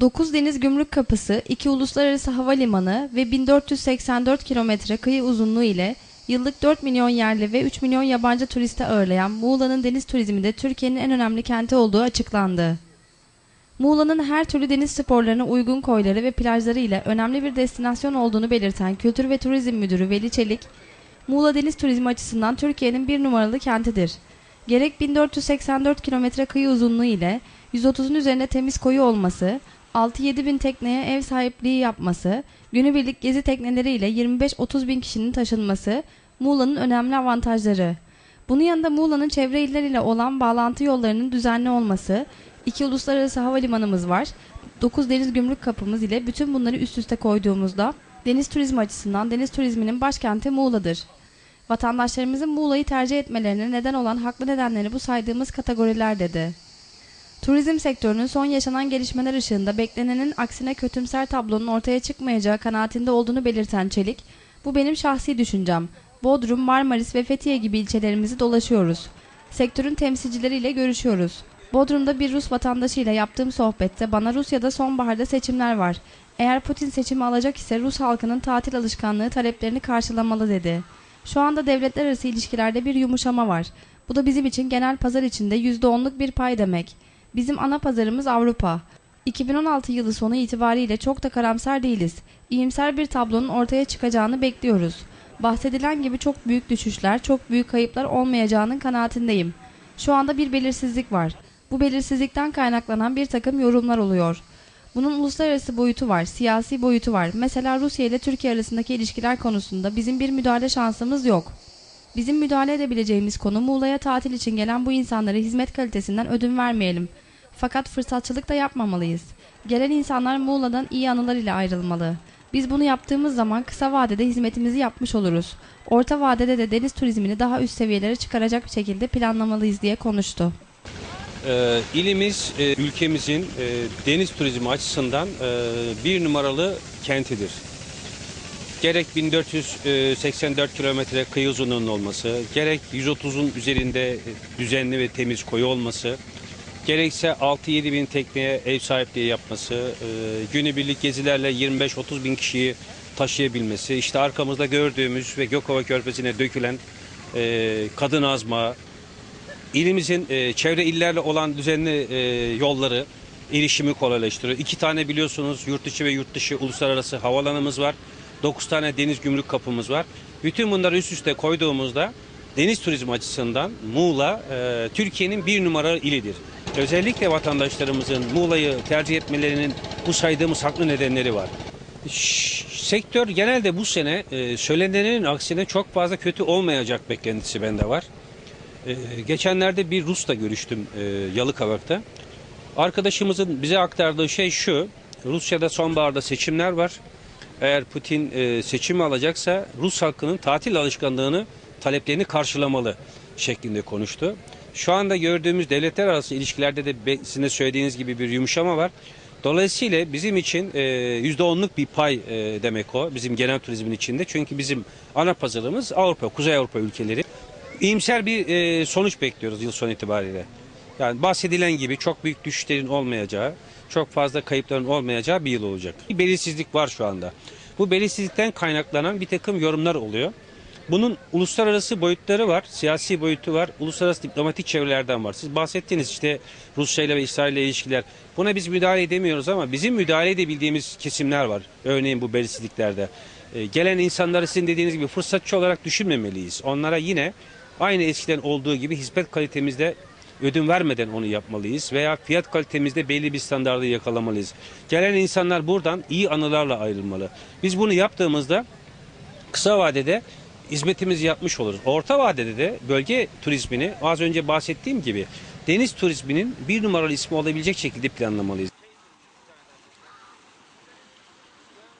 9 deniz gümrük kapısı, 2 uluslararası havalimanı ve 1484 kilometre kıyı uzunluğu ile yıllık 4 milyon yerli ve 3 milyon yabancı turiste ağırlayan Muğla'nın deniz turizminde Türkiye'nin en önemli kenti olduğu açıklandı. Muğla'nın her türlü deniz sporlarına uygun koyları ve plajları ile önemli bir destinasyon olduğunu belirten Kültür ve Turizm Müdürü Veli Çelik, Muğla deniz turizmi açısından Türkiye'nin bir numaralı kentidir. Gerek 1484 kilometre kıyı uzunluğu ile 130'un üzerinde temiz koyu olması, 6-7 bin tekneye ev sahipliği yapması, günübirlik gezi tekneleriyle 25-30 bin kişinin taşınması Muğla'nın önemli avantajları. Bunun yanında Muğla'nın çevre iller ile olan bağlantı yollarının düzenli olması, iki uluslararası havalimanımız var, 9 deniz gümrük kapımız ile bütün bunları üst üste koyduğumuzda deniz turizmi açısından deniz turizminin başkenti Muğla'dır. Vatandaşlarımızın Muğla'yı tercih etmelerine neden olan haklı nedenleri bu saydığımız kategoriler dedi. Turizm sektörünün son yaşanan gelişmeler ışığında beklenenin aksine kötümser tablonun ortaya çıkmayacağı kanaatinde olduğunu belirten Çelik, bu benim şahsi düşüncem. Bodrum, Marmaris ve Fethiye gibi ilçelerimizi dolaşıyoruz. Sektörün temsilcileriyle görüşüyoruz. Bodrum'da bir Rus vatandaşıyla yaptığım sohbette bana Rusya'da sonbaharda seçimler var. Eğer Putin seçimi alacak ise Rus halkının tatil alışkanlığı taleplerini karşılamalı dedi. Şu anda devletler arası ilişkilerde bir yumuşama var. Bu da bizim için genel pazar içinde %10'luk bir pay demek. Bizim ana pazarımız Avrupa. 2016 yılı sonu itibariyle çok da karamsar değiliz. İyimser bir tablonun ortaya çıkacağını bekliyoruz. Bahsedilen gibi çok büyük düşüşler, çok büyük kayıplar olmayacağının kanaatindeyim. Şu anda bir belirsizlik var. Bu belirsizlikten kaynaklanan bir takım yorumlar oluyor. Bunun uluslararası boyutu var, siyasi boyutu var. Mesela Rusya ile Türkiye arasındaki ilişkiler konusunda bizim bir müdahale şansımız yok. Bizim müdahale edebileceğimiz konu Muğla'ya tatil için gelen bu insanlara hizmet kalitesinden ödün vermeyelim. Fakat fırsatçılık da yapmamalıyız. Gelen insanlar Muğla'dan iyi anılar ile ayrılmalı. Biz bunu yaptığımız zaman kısa vadede hizmetimizi yapmış oluruz. Orta vadede de deniz turizmini daha üst seviyelere çıkaracak bir şekilde planlamalıyız diye konuştu. Ee, ilimiz e, ülkemizin e, deniz turizmi açısından e, bir numaralı kentidir. Gerek 1484 kilometre kıyı uzunluğunun olması, gerek 130'un üzerinde e, düzenli ve temiz koyu olması, gerekse 6-7 bin tekneye ev sahipliği yapması, e, günübirlik gezilerle 25-30 bin kişiyi taşıyabilmesi, işte arkamızda gördüğümüz ve Gökova Körfezi'ne dökülen e, kadın azma, İlimizin e, çevre illerle olan düzenli e, yolları erişimi kolaylaştırıyor. İki tane biliyorsunuz yurt içi ve yurt dışı uluslararası havalanımız var. Dokuz tane deniz gümrük kapımız var. Bütün bunları üst üste koyduğumuzda deniz turizmi açısından Muğla e, Türkiye'nin bir numaralı ilidir. Özellikle vatandaşlarımızın Muğla'yı tercih etmelerinin bu saydığımız haklı nedenleri var. Ş- Sektör genelde bu sene e, söylenenin aksine çok fazla kötü olmayacak beklentisi bende var. Ee, geçenlerde bir Rus'la görüştüm e, Yalıkavak'ta. Arkadaşımızın bize aktardığı şey şu. Rusya'da sonbaharda seçimler var. Eğer Putin e, seçimi alacaksa Rus halkının tatil alışkanlığını, taleplerini karşılamalı şeklinde konuştu. Şu anda gördüğümüz devletler arası ilişkilerde de sizin söylediğiniz gibi bir yumuşama var. Dolayısıyla bizim için e, %10'luk bir pay e, demek o bizim genel turizmin içinde. Çünkü bizim ana pazarımız Avrupa, Kuzey Avrupa ülkeleri. İyimser bir e, sonuç bekliyoruz yıl sonu itibariyle. Yani bahsedilen gibi çok büyük düşüşlerin olmayacağı, çok fazla kayıpların olmayacağı bir yıl olacak. Bir belirsizlik var şu anda. Bu belirsizlikten kaynaklanan bir takım yorumlar oluyor. Bunun uluslararası boyutları var, siyasi boyutu var, uluslararası diplomatik çevrelerden var. Siz bahsettiniz işte Rusya ile ve İsrail ile ilişkiler. Buna biz müdahale edemiyoruz ama bizim müdahale edebildiğimiz kesimler var. Örneğin bu belirsizliklerde. E, gelen insanları sizin dediğiniz gibi fırsatçı olarak düşünmemeliyiz. Onlara yine aynı eskiden olduğu gibi hizmet kalitemizde ödün vermeden onu yapmalıyız veya fiyat kalitemizde belli bir standardı yakalamalıyız. Gelen insanlar buradan iyi anılarla ayrılmalı. Biz bunu yaptığımızda kısa vadede hizmetimizi yapmış oluruz. Orta vadede de bölge turizmini az önce bahsettiğim gibi deniz turizminin bir numaralı ismi olabilecek şekilde planlamalıyız.